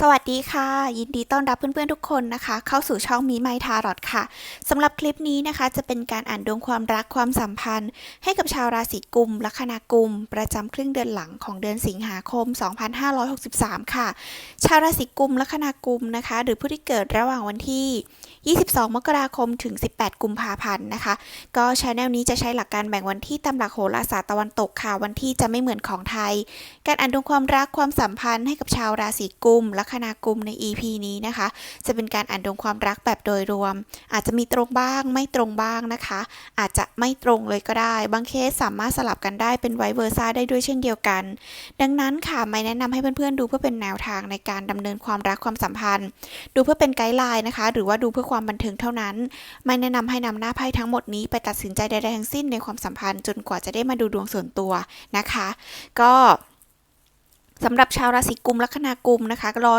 สวัสดีค่ะ ยินดีต้อนรับเพื่อนๆทุกคนนะคะ เข้าสู่ช่องมีไมทารอดค่ะสำหรับคลิปนี้นะคะ จะเป็นการอ่านดวงความรักความสัมพันธ์ ให้กับชาวราศีกุมลัคนากุม ประจำครึ่งเดือนหลังของเดือนสิงหาคม 2563 ค่ะ ชาวราศีกุมลัคนากุมนะคะ หรือผู้ที่เกิดระหว่างวันที่ 22 มกราคมถึง 18 กุมภาพันธ์นะคะ ก็ชแนลนี้จะใช้หลักการแบ่งวันที่ตามหลักโหราศาสตร์ตะวันตกค่ะวันที่จะไม่เหมือนของไทย การอ่านดวงความรักความสัมพันธ์ให้กับชาวราศีกุมลัคนากุมใน EP นี้นะคะ จะเป็นการอ่านดวงความรักแบบโดยรวม อาจจะมีตรงบ้างไม่ตรงบ้างนะคะ อาจจะไม่ตรงเลยก็ได้ บางเคสสามารถสลับกันได้เป็นไวเวอร์ซ่าได้ด้วยเช่นเดียวกัน ดังนั้นค่ะไม่แนะนำให้เพื่อนๆดูเพื่อเป็นแนวทางในการดำเนินความรักความสัมพันธ์ ดูเพื่อเป็นไกด์ไลน์นะคะ หรือว่าดูเพื่อความบันเทิงเท่านั้น ไม่แนะนำให้นำหน้าไพ่ทั้งหมดนี้ไปตัดสินใจใดๆทั้งสิ้นในความสัมพันธ์ จนกว่าจะได้มาดูดวงส่วนตัวนะคะ ก็ สำหรับชาวราศีกุมลัคนากุมนะคะรอ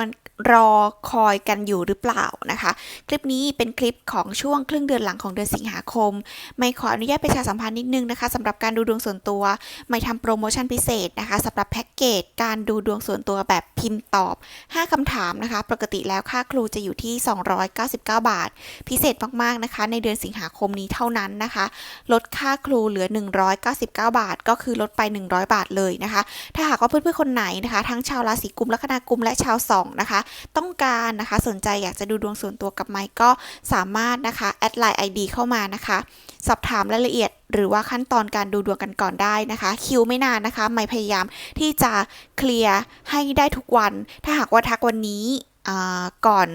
รอคอยกันอยู่หรือเปล่านะคะ คลิปนี้เป็นคลิปของช่วงครึ่งเดือนหลังของเดือนสิงหาคม ไม่ขออนุญาตประชาสัมพันธ์นิดนึงนะคะสำหรับการดูดวงส่วนตัว ไม่ทำโปรโมชั่นพิเศษนะคะสำหรับแพ็กเกจการดูดวงส่วนตัวแบบพิมพ์ตอบ 5คำถามนะคะ ปกติแล้วค่าครูจะอยู่ที่ 299 บาท พิเศษมากๆนะคะ ในเดือนสิงหาคมนี้เท่านั้นนะคะ ลดค่าครูเหลือ 199 บาท ก็คือลดไป 100 บาทเลยนะคะ ถ้าหากว่าเพื่อนๆคนไหนนะคะ ทั้งชาวราศีกุมลัคนากุมและชาวสองนะคะต้องการนะคะสนใจอยากจะดูดวงส่วนตัวกับไมค์ก็สามารถนะคะแอดไลน์ ID เข้ามานะคะ สอบถามรายละเอียดหรือว่าขั้นตอนการดูดวงกันก่อนได้นะคะ คิวไม่นานนะคะ ไม่พยายามที่จะเคลียร์ให้ได้ทุกวัน ถ้าหากว่าทักวันนี้ก่อน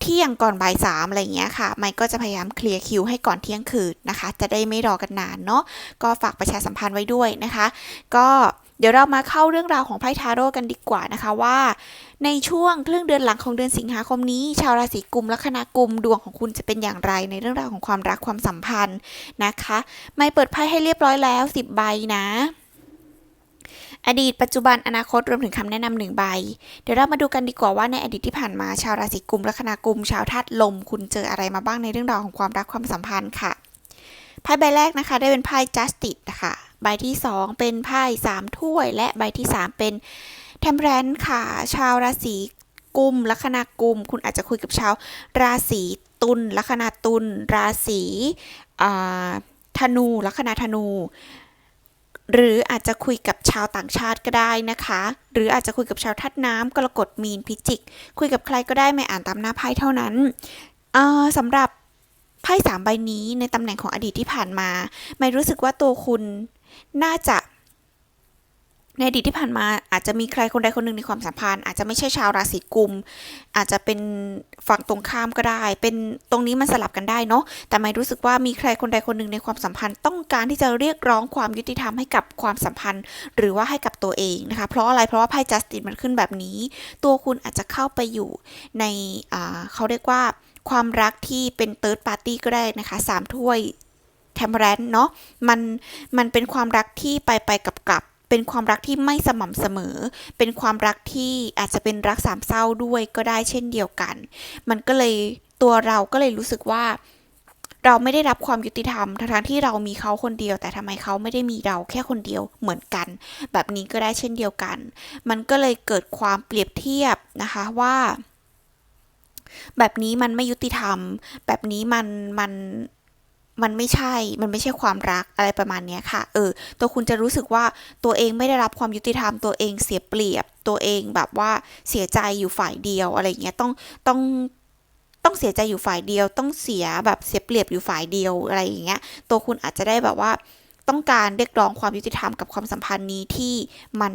เที่ยงก่อนบ่ายสามอะไรเงี้ยค่ะ ไมค์ก็จะพยายามเคลียร์คิวให้ก่อนเที่ยงคืนนะคะ จะได้ไม่รอกันนานเนาะก็ฝากประชาสัมพันธ์ไว้ด้วยนะคะ ก็ เดี๋ยวเรามาเข้าเรื่องราวของไพ่ทาโร่กันดีกว่านะคะว่า ในช่วงครึ่งเดือนหลังของเดือนสิงหาคมนี้ ชาวราศีกุมและคณะกุมดวงของคุณจะเป็นอย่างไรในเรื่องราวของความรักความสัมพันธ์นะคะ ไม่เปิดไพ่ให้เรียบร้อยแล้ว 10 ใบนะอดีตปัจจุบันอนาคตรวมถึงคำแนะนำหนึ่งใบ เดี๋ยวเรามาดูกันดีกว่าว่าในอดีตที่ผ่านมาชาวราศีกุมและคณะกุม ชาวธาตุลม คุณเจออะไรมาบ้างในเรื่องราวของความรักความสัมพันธ์ค่ะไพ่ใบแรกนะคะ ได้เป็นไพ่ justice นะคะ ใบที่ 2 เป็นไพ่3ถ้วย และใบที่ 3 เป็นเทมเพรนค่ะ ชาวราศีกุมลัคนากุม คุณอาจจะคุยกับชาวราศีตุลลัคนาตุลราศีธนูลัคนาธนู หรืออาจจะคุยกับชาวต่างชาติก็ได้นะคะ หรืออาจจะคุยกับชาวทัดน้ำกรกฎมีนพิจิก คุยกับใครก็ได้ไม่อ่านตามหน้าไพ่เท่านั้นอ่าสำหรับไพ่สามใบนี้ในตำแหน่งของอดีตที่ผ่านมา ไม่รู้สึกว่าตัวคุณ น่าจะในอดีตที่ผ่านมาอาจจะมีใครคนใดคนหนึ่งในความสัมพันธ์ อาจจะไม่ใช่ชาวราศีกุม อาจจะเป็นฝั่งตรงข้ามก็ได้ เป็นตรงนี้มันสลับกันได้เนาะแต่ไม่รู้สึกว่ามีใครคนใดคนหนึ่งในความสัมพันธ์ ต้องการที่จะเรียกร้องความยุติธรรมให้กับความสัมพันธ์ หรือว่าให้กับตัวเองนะคะเพราะอะไรเพราะว่าไพ่จัสตินมันขึ้นแบบนี้ ตัวคุณอาจจะเข้าไปอยู่ในอ่าเขาเรียกว่าความรักที่เป็นเติร์ดปาร์ตี้ก็ได้นะคะสามถ้วย แทมเรนเนาะมันมันเป็นความรักที่ไปไปกับกลับเป็นความรักที่ไม่สม่ำเสมอ เป็นความรักที่อาจจะเป็นรักสามเศร้าด้วยก็ได้เช่นเดียวกัน มันก็เลยตัวเราก็เลยรู้สึกว่า เราไม่ได้รับความยุติธรรม ทั้งที่เรามีเขาคนเดียว แต่ทำไมเขาไม่ได้มีเราแค่คนเดียวเหมือนกัน แบบนี้ก็ได้เช่นเดียวกัน มันก็เลยเกิดความเปรียบเทียบนะคะว่า แบบนี้มันไม่ยุติธรรม แบบนี้มันมัน มันไม่ใช่ มันไม่ใช่ความรักอะไรประมาณนี้ค่ะ เออ ตัวคุณจะรู้สึกว่าตัวเองไม่ได้รับความยุติธรรม ตัวเองเสียเปรียบ ตัวเองแบบว่าเสียใจอยู่ฝ่ายเดียวอะไรเงี้ย ต้อง ต้อง ต้องเสียใจอยู่ฝ่ายเดียว ต้องเสียแบบเสียเปรียบอยู่ฝ่ายเดียวอะไรอย่างเงี้ย ตัวคุณอาจจะได้แบบว่าต้องการเรียกร้องความยุติธรรมกับความสัมพันธ์นี้ที่มัน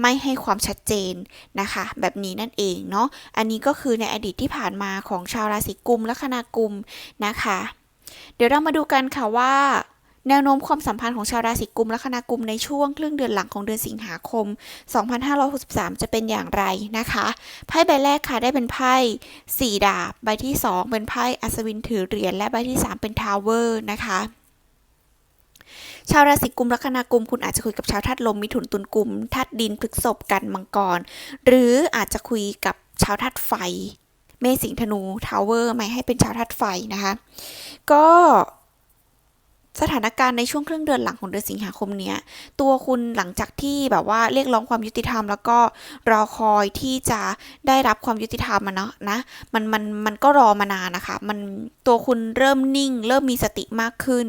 ไม่ให้ความชัดเจนนะคะ แบบนี้นั่นเองเนาะ อันนี้ก็คือในอดีตที่ผ่านมาของชาวราศีกุมและคณากุมนะคะ เดี๋ยวเรามาดูกันค่ะว่า แนวโน้มความสัมพันธ์ของชาวราศีกุมและคณากุมในช่วงครึ่งเดือนหลังของเดือนสิงหาคม 2563 จะเป็นอย่างไรนะคะ ไพ่ใบแรกค่ะได้เป็นไพ่สี่ดาบ ใบที่ 2 เป็นไพ่อัศวินถือเหรียญและใบที่ 3 เป็นทาวเวอร์นะคะชาวราศีกุมลัคนากุมคุณอาจจะคุยกับชาวธาตุลมมิถุนตุลกุมธาตุดินพฤษภกันมังกร หรืออาจจะคุยกับชาวธาตุไฟ เมสิงธนูทาวเวอร์ไม่ให้เป็นชาวธาตุไฟนะคะ ก็ สถานการณ์ในช่วงครึ่งเดือนหลังของเดือนสิงหาคมเนี้ย ตัวคุณหลังจากที่แบบว่าเรียกร้องความยุติธรรม แล้วก็รอคอยที่จะได้รับความยุติธรรมมาเนาะนะมันมันมันก็รอมานานนะคะ มันตัวคุณเริ่มนิ่ง เริ่มมีสติมากขึ้น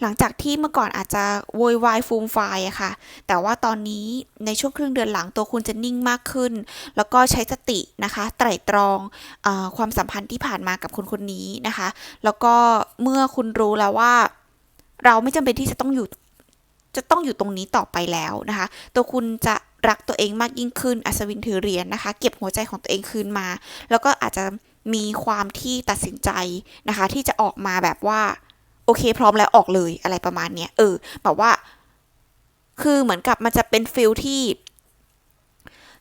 หลังจากที่เมื่อก่อนอาจจะโวยวายฟูมไฟายอะค่ะ แต่ว่าตอนนี้ในช่วงครึ่งเดือนหลังตัวคุณจะนิ่งมากขึ้น แล้วก็ใช้สตินะคะไตร่ตรองอความสัมพันธ์ที่ผ่านมากับคนคนนี้นะคะ แล้วก็เมื่อคุณรู้แล้วว่า เราไม่จำเป็นที่จะต้องอยู่ จะต้องอยู่ตรงนี้ต่อไปแล้วนะคะ ตัวคุณจะรักตัวเองมากยิ่งขึ้น อัศวินถือเหรียญนะคะ เก็บหัวใจของตัวเองคืนมา แล้วก็อาจจะมีความที่ตัดสินใจนะคะ ที่จะออกมาแบบว่า โอเค พร้อมแล้วออกเลยอะไรประมาณเนี้ยเออแบบว่า คือเหมือนกับมันจะเป็นฟิลที่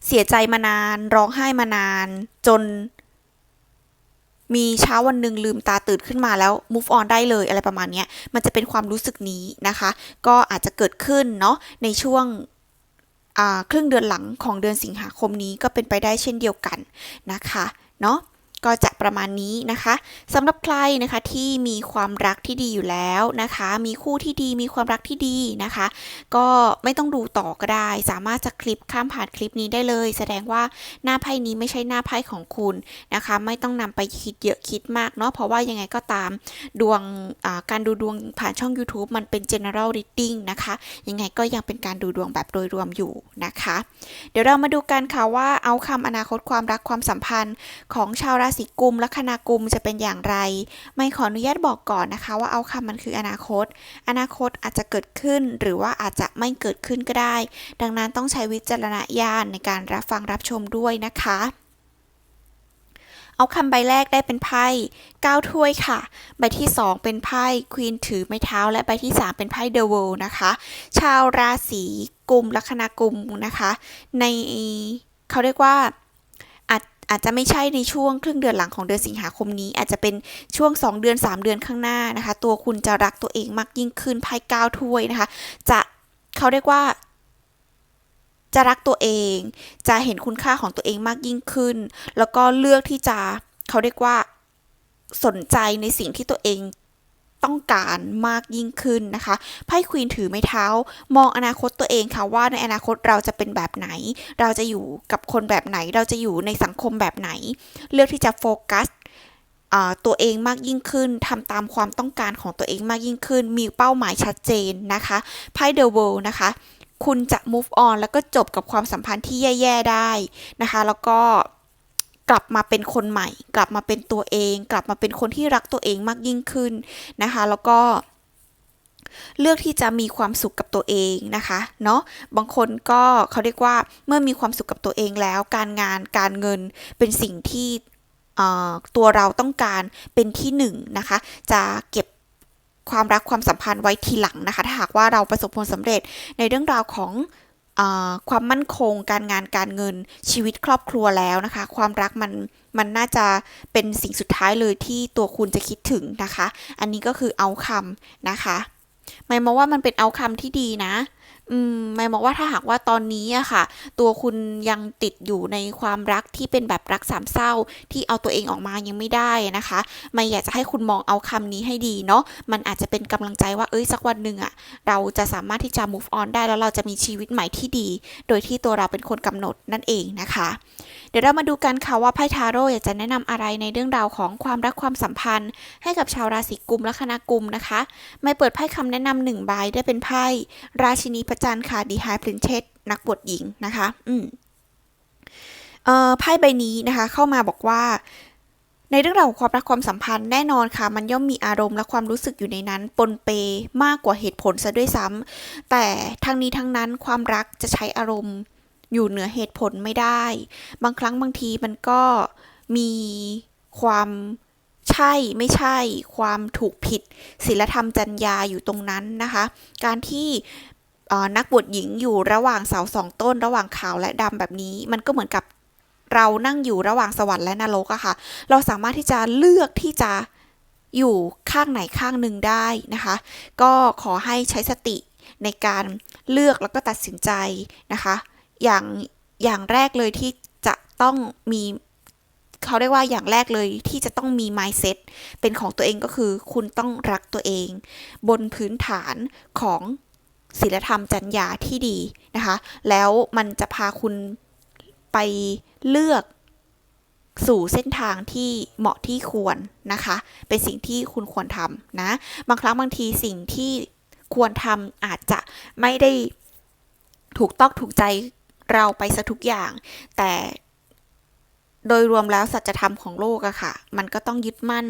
เสียใจมานาน ร้องไห้มานาน จน มีเช้าวันหนึ่งลืมตาตื่นขึ้นมาแล้ว move on ได้เลยอะไรประมาณนี้มันจะเป็นความรู้สึกนี้นะคะ ก็อาจจะเกิดขึ้นเนาะในช่วงครึ่งเดือนหลังของเดือนสิงหาคมนี้ก็เป็นไปได้เช่นเดียวกันนะคะเนาะ ก็จะประมาณนี้นะคะสำหรับใครนะคะที่มีความรักที่ดีอยู่แล้วนะคะ มีคู่ที่ดีมีความรักที่ดีนะคะ ก็ไม่ต้องดูต่อก็ได้ สามารถจะคลิปข้ามผ่านคลิปนี้ได้เลย แสดงว่าหน้าไพ่นี้ไม่ใช่หน้าไพ่ของคุณนะคะ ไม่ต้องนำไปคิดเยอะคิดมากเนาะเพราะว่ายังไงก็ตามดวงการดูดวงผ่านช่อง YouTube มันเป็น general reading นะคะ ยังไงก็ยังเป็นการดูดวงแบบโดยรวมอยู่นะคะ เดี๋ยวเรามาดูกันค่ะว่าเอาคำอนาคตความรักความสัมพันธ์ของชาวราศีกุมละคณากุมจะเป็นอย่างไร ไม่ขออนุญาตบอกก่อนนะคะว่าเอาคำมันคืออนาคต อนาคตอาจจะเกิดขึ้นหรือว่าอาจจะไม่เกิดขึ้นก็ได้ ดังนั้นต้องใช้วิจารณญาณในการรับฟังรับชมด้วยนะคะเอาคำใบแรกได้เป็นไพ่9ถ้วยค่ะ ใบที่ 2 เป็นไพ่ควีนถือไม้เท้า และใบที่ 3 เป็นไพ่เดอะเวลนะคะ ชาวราศีกุมลัคนากุมนะคะ ในเขาเรียกว่า อาจจะไม่ใช่ในช่วงครึ่งเดือนหลังของเดือนสิงหาคมนี้ อาจจะเป็นช่วง 2 เดือน 3 เดือนข้างหน้านะคะ ตัวคุณจะรักตัวเองมากยิ่งขึ้นไพ่ก้าวถ้วยนะคะ จะเขาเรียกว่าจะรักตัวเอง จะเห็นคุณค่าของตัวเองมากยิ่งขึ้น แล้วก็เลือกที่จะเขาเรียกว่าสนใจในสิ่งที่ตัวเอง ต้องการมากยิ่งขึ้นนะคะ ไพ่ควีนถือไม้เท้า มองอนาคตตัวเองค่ะว่าในอนาคตเราจะเป็นแบบไหน เราจะอยู่กับคนแบบไหน เราจะอยู่ในสังคมแบบไหน เลือกที่จะโฟกัสตัวเองมากยิ่งขึ้นทำตามความต้องการของตัวเองมากยิ่งขึ้น มีเป้าหมายชัดเจนนะคะไพ่เดอะเวิลด์นะคะ คุณจะ move on แล้วก็จบกับความสัมพันธ์ที่แย่ ๆ ได้นะคะ แล้วก็ กลับมาเป็นคนใหม่ กลับมาเป็นตัวเอง กลับมาเป็นคนที่รักตัวเองมากยิ่งขึ้นนะคะ แล้วก็เลือกที่จะมีความสุขกับตัวเองนะคะเนาะบางคนก็เขาเรียกว่าเมื่อมีความสุขกับตัวเองแล้ว การงานการเงินเป็นสิ่งที่ตัวเราต้องการเป็นที่หนึ่งนะคะ จะเก็บความรักความสัมพันธ์ไว้ทีหลังนะคะ ถ้าหากว่าเราประสบผลสำเร็จในเรื่องราวของ ความมั่นคง การงานการเงินชีวิตครอบครัวแล้วนะคะ ความรักมันมันน่าจะเป็นสิ่งสุดท้ายเลยที่ตัวคุณจะคิดถึงนะคะ อันนี้ก็คือเอาคำนะคะหมายมองว่ามันเป็นเอาคำที่ดีนะ อืมไม่มองว่าถ้าหากว่าตอนนี้อะค่ะ ตัวคุณยังติดอยู่ในความรักที่เป็นแบบรักสามเศร้า ที่เอาตัวเองออกมายังไม่ได้นะคะ ไม่อยากจะให้คุณมองเอาคำนี้ให้ดีเนาะมันอาจจะเป็นกำลังใจว่าเอ้ยสักวันหนึ่งอะเราจะสามารถที่จะ move on ได้แล้วเราจะมีชีวิตใหม่ที่ดี โดยที่ตัวเราเป็นคนกำหนดนั่นเองนะคะ เดี๋ยวเรามาดูกันค่ะว่าไพ่ทาโร่อยากจะแนะนำอะไรในเรื่องราวของความรักความสัมพันธ์ ให้กับชาวราศีกุมและคณะกุมนะคะ ไม่เปิดไพ่คำแนะนำหนึ่งใบได้เป็นไพ่ราชินีพระจันทร์ค่ะดีไฮพรินเชสนักบวชหญิงนะคะ อืมเอ่อไพ่ใบนี้นะคะเข้ามาบอกว่าในเรื่องราวของความรักความสัมพันธ์แน่นอนค่ะ มันย่อมมีอารมณ์และความรู้สึกอยู่ในนั้นปนเปมากกว่าเหตุผลซะด้วยซ้ำแต่ทั้งนี้ทั้งนั้นความรักจะใช้อารมณ์ อยู่เหนือเหตุผลไม่ได้ บางครั้งบางทีมันก็มีความใช่ไม่ใช่ความถูกผิดศีลธรรมจรรยาอยู่ตรงนั้นนะคะ การที่นักบวชหญิงอยู่ระหว่างเสาสองต้น ระหว่างขาวและดำแบบนี้ มันก็เหมือนกับเรานั่งอยู่ระหว่างสวรรค์และนรกอะค่ะ เราสามารถที่จะเลือกที่จะอยู่ข้างไหนข้างหนึ่งได้นะคะ ก็ขอให้ใช้สติในการเลือกแล้วก็ตัดสินใจนะคะ อย่างอย่างแรกเลยที่จะต้องมีเขาเรียกว่าอย่างแรกเลยที่จะต้องมี mindset เป็นของตัวเองก็คือ คุณต้องรักตัวเอง บนพื้นฐานของศีลธรรมจรรยาที่ดีนะคะ แล้วมันจะพาคุณไปเลือกสู่เส้นทางที่เหมาะที่ควรนะคะ เป็นสิ่งที่คุณควรทำนะ บางครั้งบางทีสิ่งที่ควรทำอาจจะไม่ได้ถูกต้องถูกใจ เราไปซะทุกอย่าง แต่โดยรวมแล้วสัจธรรมของโลกอะค่ะ มันก็ต้องยึดมั่น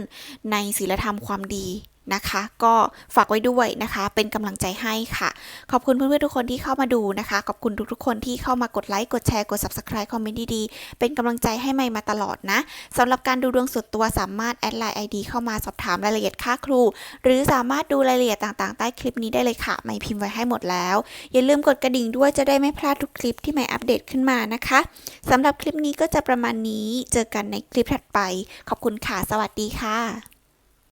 ในศีลธรรมความดี นะคะ ก็ฝากไว้ด้วยนะคะ เป็นกำลังใจให้ค่ะ ขอบคุณเพื่อนๆทุกคนที่เข้ามาดูนะคะ ขอบคุณทุกๆคนที่เข้ามากดไลค์ กดแชร์ กด subscribe คอมเมนต์ดีๆ เป็นกำลังใจให้ใหม่มาตลอดนะสำหรับการดูดวงส่วนตัวสามารถแอดไลน์ ID เข้ามาสอบถามรายละเอียดค่าครู หรือสามารถดูรายละเอียดต่างๆ ใต้คลิปนี้ได้เลยค่ะไม่พิมพ์ไว้ให้หมดแล้ว อย่าลืมกดกระดิ่งด้วยจะได้ไม่พลาดทุกคลิปที่ใหม่อัปเดตขึ้นมานะคะสำหรับคลิปนี้ก็จะประมาณนี้ เจอกันในคลิปถัดไป ขอบคุณค่ะ สวัสดีค่ะ